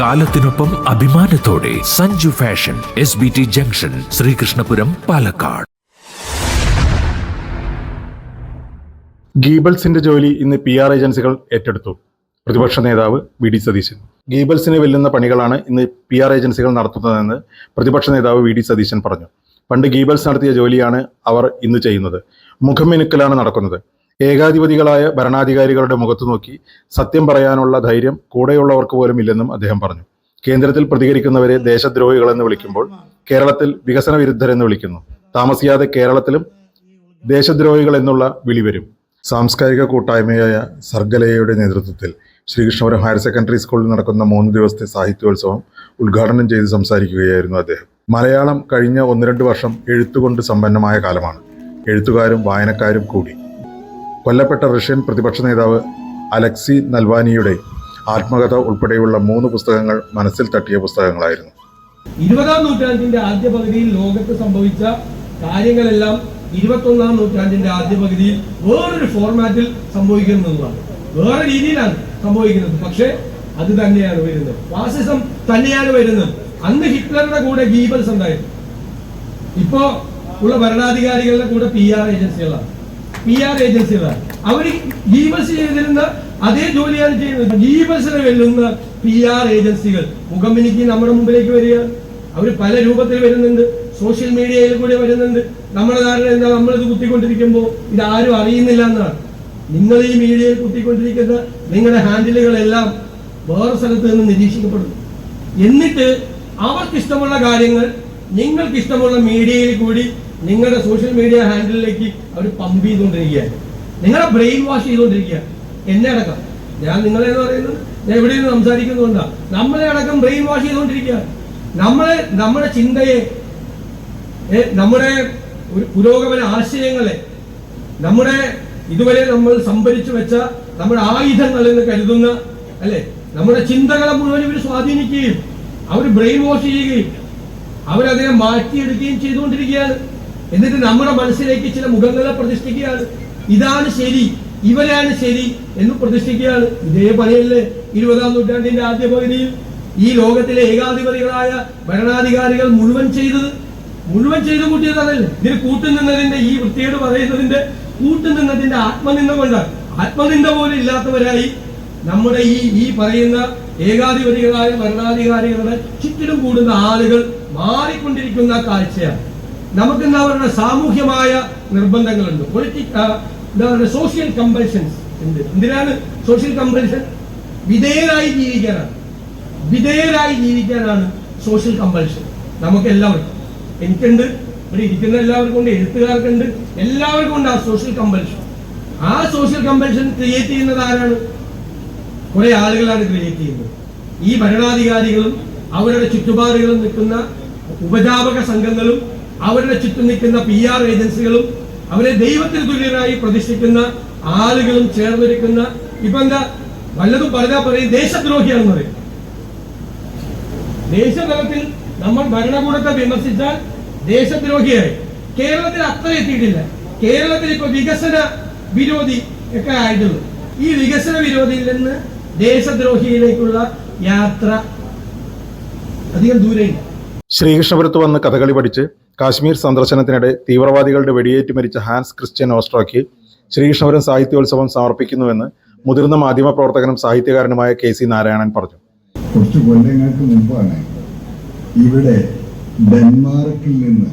കാലത്തിനൊപ്പം അഭിമാനത്തോടെ Sanju fashion S B T junction Sreekrishnapuram Palakkad. ഗീബൽസിന്റെ ജോലി ഇന്ന് പി ആർ ഏജൻസികൾ ഏറ്റെടുത്തു. പ്രതിപക്ഷ നേതാവ് വി ഡി സതീശൻ. ഗീബൽസിനെ വെല്ലുന്ന പണികളാണ് ഇന്ന് പി ആർ ഏജൻസികൾ നടത്തുന്നതെന്ന് പ്രതിപക്ഷ നേതാവ് വി ഡി സതീശൻ പറഞ്ഞു. പണ്ട് ഗീബൽസ് നടത്തിയ ജോലിയാണ് അവർ ഇന്ന് ചെയ്യുന്നത്. മുഖം മിനുക്കലാണ് നടക്കുന്നത്. ഏകാധിപതികളായ ഭരണാധികാരികളുടെ മുഖത്തു നോക്കി സത്യം പറയാനുള്ള ധൈര്യം കൂടെയുള്ളവർക്ക് പോലും ഇല്ലെന്നും അദ്ദേഹം പറഞ്ഞു. കേന്ദ്രത്തിൽ പ്രതികരിക്കുന്നവരെ ദേശദ്രോഹികളെന്ന് വിളിക്കുമ്പോൾ കേരളത്തിൽ വികസന വിരുദ്ധരെന്ന് വിളിക്കുന്നു. താമസിയാതെ കേരളത്തിലും ദേശദ്രോഹികൾ എന്നുള്ള വിളി വരും. സാംസ്കാരിക കൂട്ടായ്മയായ സർഗലയയുടെ നേതൃത്വത്തിൽ ശ്രീകൃഷ്ണപുരം ഹയർ സെക്കൻഡറി സ്കൂളിൽ നടക്കുന്ന മൂന്ന് ദിവസത്തെ സാഹിത്യോത്സവം ഉദ്ഘാടനം ചെയ്ത് സംസാരിക്കുകയായിരുന്നു അദ്ദേഹം. മലയാളം കഴിഞ്ഞ ഒന്ന് രണ്ട് വർഷം എഴുത്തുകൊണ്ട് സമ്പന്നമായ കാലമാണ്. എഴുത്തുകാരും വായനക്കാരും കൂടി കൊല്ലപ്പെട്ട റഷ്യൻ പ്രതിപക്ഷ നേതാവ് അലക്സി നൽവാനിയുടെ ആത്മകഥ ഉൾപ്പെടെയുള്ള മൂന്ന് പുസ്തകങ്ങൾ മനസ്സിൽ തട്ടിയ പുസ്തകങ്ങളായിരുന്നു. ഇരുപതാം നൂറ്റാണ്ടിന്റെ ആദ്യ പകുതിയിൽ ലോകത്ത് സംഭവിച്ച കാര്യങ്ങളെല്ലാം ഇരുപത്തൊന്നാം നൂറ്റാണ്ടിന്റെ ആദ്യ പകുതിയിൽ വേറൊരു ഫോർമാറ്റിൽ സംഭവിക്കുന്നതാണ് വേറെ രീതിയിലാണ് സംഭവിക്കുന്നത്. പക്ഷേ അത് തന്നെയാണ് വരുന്നത്. ഫാസിസം തന്നെയാണ് വരുന്നത്. അന്ന് ഹിറ്റ്ലറുടെ കൂടെ ഗീബൽസ് ഉണ്ടായിരുന്നു. ഇപ്പോ ഉള്ള ഭരണാധികാരികളുടെ കൂടെ പി ആർ ഏജൻസികളാണ് പി ആർ ഏജൻസികളാണ് അവർ ഗീബൽസ് ചെയ്തിരുന്ന അതേ ജോലിയാണ് ചെയ്യുന്നത്. ഗീബൽസിനെ വെല്ലുന്ന പി ആർ ഏജൻസികൾ മുഖമിനിക്ക് നമ്മുടെ മുമ്പിലേക്ക് വരിക. അവർ പല രൂപത്തിൽ വരുന്നുണ്ട്. സോഷ്യൽ മീഡിയയിൽ കൂടി വരുന്നുണ്ട്. നമ്മുടെ ധാരണ എന്താ? നമ്മളിത് കുത്തിക്കൊണ്ടിരിക്കുമ്പോൾ ഇത് ആരും അറിയുന്നില്ല എന്നാണ്. നിങ്ങൾ ഈ മീഡിയയിൽ കുത്തിക്കൊണ്ടിരിക്കുന്ന നിങ്ങളുടെ ഹാൻഡിലുകളെല്ലാം വേറെ സ്ഥലത്ത് നിന്ന് നിരീക്ഷിക്കപ്പെടുന്നു. എന്നിട്ട് അവർക്ക് ഇഷ്ടമുള്ള കാര്യങ്ങൾ നിങ്ങൾക്ക് ഇഷ്ടമുള്ള മീഡിയയിൽ കൂടി നിങ്ങളുടെ സോഷ്യൽ മീഡിയ ഹാൻഡിലേക്ക് അവർ പമ്പ് ചെയ്തുകൊണ്ടിരിക്കുകയാണ്. നിങ്ങളെ ബ്രെയിൻ വാഷ് ചെയ്തുകൊണ്ടിരിക്കുക എന്നെ അടക്കം. ഞാൻ നിങ്ങളെ എന്ന് പറയുന്നത് ഞാൻ ഇവിടെ നിന്ന് സംസാരിക്കുന്നതുകൊണ്ടാണ് നമ്മളെ അടക്കം ബ്രെയിൻ വാഷ് ചെയ്തുകൊണ്ടിരിക്കുക നമ്മളെ നമ്മുടെ ചിന്തയെ നമ്മുടെ ഒരു പുരോഗമന ആശയങ്ങളെ നമ്മുടെ ഇതുവരെ നമ്മൾ സംഭരിച്ചു വെച്ച നമ്മുടെ ആയുധങ്ങൾ എന്ന് കരുതുന്ന അല്ലെ? നമ്മുടെ ചിന്തകളെ മുഴുവൻ ഇവർ സ്വാധീനിക്കുകയും അവർ ബ്രെയിൻ വാഷ് ചെയ്യുകയും അവരതിനെ മാറ്റിയെടുക്കുകയും ചെയ്തുകൊണ്ടിരിക്കുകയാണ്. എന്നിട്ട് നമ്മുടെ മനസ്സിലേക്ക് ചില മുഖങ്ങളെ പ്രതിഷ്ഠിക്കുകയാണ്. ഇതാണ് ശരി ഇവരാണ് ശരി എന്ന് പ്രതിഷ്ഠിക്കുകയാണ്. ഇതേ പണിയല്ലേ ഇരുപതാം നൂറ്റാണ്ടിന്റെ ആദ്യ പകുതിയിൽ ഈ ലോകത്തിലെ ഏകാധിപതികളായ ഭരണാധികാരികൾ മുഴുവൻ ചെയ്തത് മുഴുവൻ ചെയ്തു കൂട്ടിയതാണല്ലേ? ഇതിന് കൂട്ടുനിന്നതിന്റെ ഈ വൃത്തിയോട് പറയുന്നതിന്റെ കൂട്ടുനിന്നതിന്റെ ആത്മനിന്ദ കൊണ്ടാണ് ആത്മനിന്ദ പോലും ഇല്ലാത്തവരായി നമ്മുടെ ഈ ഈ പറയുന്ന ഏകാധിപതികളായ ഭരണാധികാരികളുടെ ചുറ്റിലും കൂടുന്ന ആളുകൾ മാറിക്കൊണ്ടിരിക്കുന്ന കാഴ്ചയാണ്. നമുക്ക് എന്താ പറയുക സാമൂഹ്യമായ നിർബന്ധങ്ങളുണ്ട്. പൊളിറ്റിക് എന്താ പറയുക സോഷ്യൽ കമ്പൽഷൻസ് ഉണ്ട്. എന്തിനാണ് സോഷ്യൽ കമ്പൽഷൻ വിധേയരായി ജീവിക്കാനാണ്. വിധേയരായി ജീവിക്കാനാണ് സോഷ്യൽ കമ്പൽഷൻ നമുക്ക് എല്ലാവർക്കും എനിക്കുണ്ട് ഇവിടെ ഇരിക്കുന്ന എല്ലാവർക്കും ഉണ്ട് എഴുത്തുകാർക്കുണ്ട് എല്ലാവർക്കും ഉണ്ട് ആ സോഷ്യൽ കമ്പൽഷൻ ആ സോഷ്യൽ കമ്പൽഷൻ ക്രിയേറ്റ് ചെയ്യുന്നത് ആരാണ്? കുറെ ആളുകളാണ് ക്രിയേറ്റ് ചെയ്യുന്നത്. ഈ ഭരണാധികാരികളും അവരുടെ ചുറ്റുപാടുകളും നിൽക്കുന്ന ഉപജാപക സംഘങ്ങളും അവരുടെ ചുറ്റും നിൽക്കുന്ന പി ആർ ഏജൻസികളും അവരെ ദൈവത്തിന് തുല്യരായി പ്രതിഷ്ഠിക്കുന്ന ആളുകളും ചേർന്നിരിക്കുന്ന ഇപ്പൊ എന്താ വല്ലതും പറഞ്ഞാൽ പറയും ദേശദ്രോഹിയാണെന്ന് പറയും. ദേശതലത്തിൽ നമ്മൾ ഭരണകൂടത്തെ വിമർശിച്ചാൽ ദേശദ്രോഹിയായി. കേരളത്തിൽ അത്ര എത്തിയിട്ടില്ല. കേരളത്തിൽ ഇപ്പൊ വികസന വിരോധി ഒക്കെ ആയിട്ടുള്ളൂ. ഈ വികസന വിരോധിയിൽ നിന്ന് ദേശദ്രോഹിയിലേക്കുള്ള യാത്ര അധികം ദൂരെയില്ല. ശ്രീകൃഷ്ണപുരത്ത് വന്ന് കഥകളി പഠിച്ച് കാശ്മീർ സന്ദർശനത്തിനിടെ തീവ്രവാദികളുടെ വെടിയേറ്റ് മരിച്ച ഹാൻസ് ക്രിസ്ത്യൻ ഓസ്ട്രോയ്ക്ക് ശ്രീകൃഷ്ണപുരം സാഹിത്യോത്സവം സമർപ്പിക്കുന്നുവെന്ന് മുതിർന്ന മാധ്യമപ്രവർത്തകനും സാഹിത്യകാരനുമായ കെ സി നാരായണൻ പറഞ്ഞു. കുറച്ച് കൊല്ലങ്ങൾക്ക് മുമ്പാണ് ഇവിടെ ഡെൻമാർക്കിൽ നിന്ന്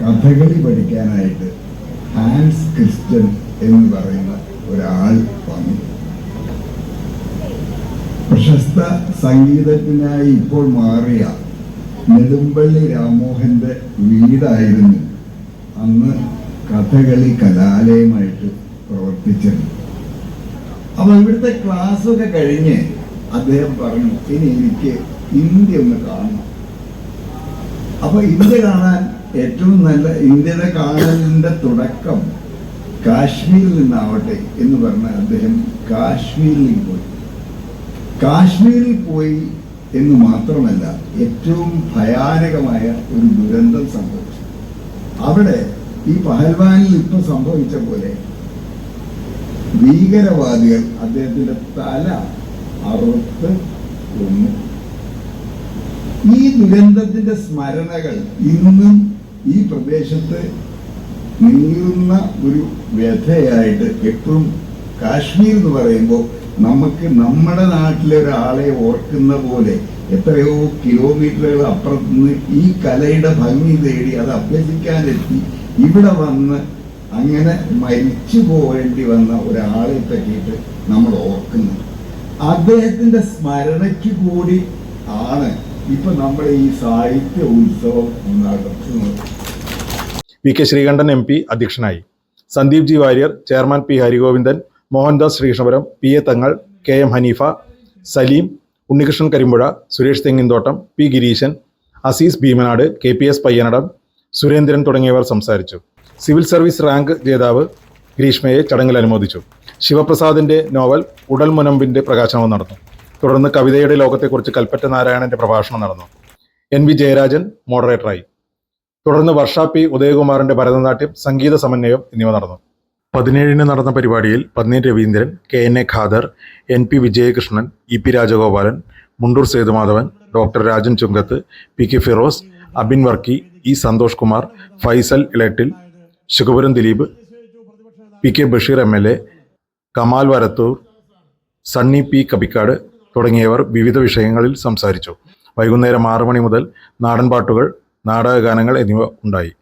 കഥകളി പഠിക്കാനായിട്ട് ഹാൻസ് ക്രിസ്റ്റൻ എന്ന് പറയുന്ന ഒരാൾ വന്നു. പ്രശസ്ത സംഗീതജ്ഞനായി ഇപ്പോൾ മാറിയ നെടുമ്പള്ളി രാമോഹന്റെ വീടായിരുന്നു. അന്ന് കഥകളി കലാലയമായിട്ട് പ്രവർത്തിച്ചത് അപ്പൊ ഇവിടുത്തെ ക്ലാസ് ഒക്കെ കഴിഞ്ഞ് അദ്ദേഹം പറഞ്ഞു ഇനി എനിക്ക് ഇന്ത്യ ഒന്ന് കാണണം. അപ്പൊ ഇന്ത്യ കാണാൻ ഏറ്റവും നല്ല ഇന്ത്യയുടെ കാണലിന്റെ തുടക്കം കാശ്മീരിൽ നിന്നാവട്ടെ എന്ന് പറഞ്ഞ അദ്ദേഹം കാശ്മീരിൽ പോയി. കാശ്മീരിൽ പോയി എന്ന് മാത്രമല്ല ഏറ്റവും ഭയാനകമായ ഒരു ദുരന്തം സംഭവിച്ചു. അവിടെ ഈ പഹൽവാനിൽ ഇപ്പൊ സംഭവിച്ച പോലെ ഭീകരവാദികൾ അദ്ദേഹത്തിന്റെ തല അറുത്ത് കൊന്നു. ഈ ദുരന്തത്തിന്റെ സ്മരണകൾ ഇന്നും ഈ പ്രദേശത്ത് നീങ്ങുന്ന ഒരു വ്യഥയായിട്ട് എപ്പോഴും കാശ്മീർ എന്ന് പറയുമ്പോൾ നമുക്ക് നമ്മുടെ നാട്ടിലെ ഒരാളെ ഓർക്കുന്ന പോലെ എത്രയോ കിലോമീറ്ററുകൾ അപ്പുറത്ത് നിന്ന് ഈ കലയുടെ ഭംഗി തേടി അത് അഭ്യസിക്കാനെത്തി. ഇവിടെ വന്ന് അങ്ങനെ മരിച്ചു പോകേണ്ടി വന്ന ഒരാളെ പറ്റിയിട്ട് നമ്മൾ ഓർക്കുന്നു. അദ്ദേഹത്തിന്റെ സ്മരണയ്ക്ക് കൂടി ആണ് ഇപ്പൊ നമ്മൾ ഈ സാഹിത്യ ഉത്സവം നടത്തുന്നത് V K Sreekandan M P അധ്യക്ഷനായി. Sandeep G Warrier chairman P Harigovindan Mohandas Sreekrishnapuram P A Thangal K M Haneefa Saleem Unnikrishnan Karimpuzha Suresh Thenginthottam P Gireesan Azeez Bheemanad K P S Payyanadam Surendran തുടങ്ങിയവർ സംസാരിച്ചു. Civil service rank ജേതാവ് ഗ്രീഷ്മയെ ചടങ്ങിൽ അനുമോദിച്ചു. ശിവപ്രസാദിന്റെ novel ഉടൽ മുനമ്പിന്റെ പ്രകാശനവും നടന്നു. തുടർന്ന് കവിതയുടെ ലോകത്തെക്കുറിച്ച് കൽപ്പറ്റ നാരായണന്റെ പ്രഭാഷണം നടന്നു. എൻ വി ജയരാജൻ മോഡറേറ്ററായി തുടർന്ന് വർഷ പി ഉദയകുമാറിന്റെ ഭരതനാട്യം സംഗീത സമന്വയം എന്നിവ നടന്നു. പതിനേഴിന് നടന്ന പരിപാടിയിൽ Panneer Raveendran K N A Khader N P Vijayakrishnan E P Rajagopalan Mundoor Sethumadhavan doctor Rajan Chunkath P K Firoz Abin Varkey E Santhosh Kumar Faisal Elattil Sukhapuram Dileep P K Basheer M L A Kamal Varathoor Sunny P Kappikkad തുടങ്ങിയവർ വിവിധ വിഷയങ്ങളിൽ സംസാരിച്ചു. വൈകുന്നേരം ആറു മണി മുതൽ നാടൻപാട്ടുകൾ നാടകഗാനങ്ങൾ എന്നിവ ഉണ്ടായി.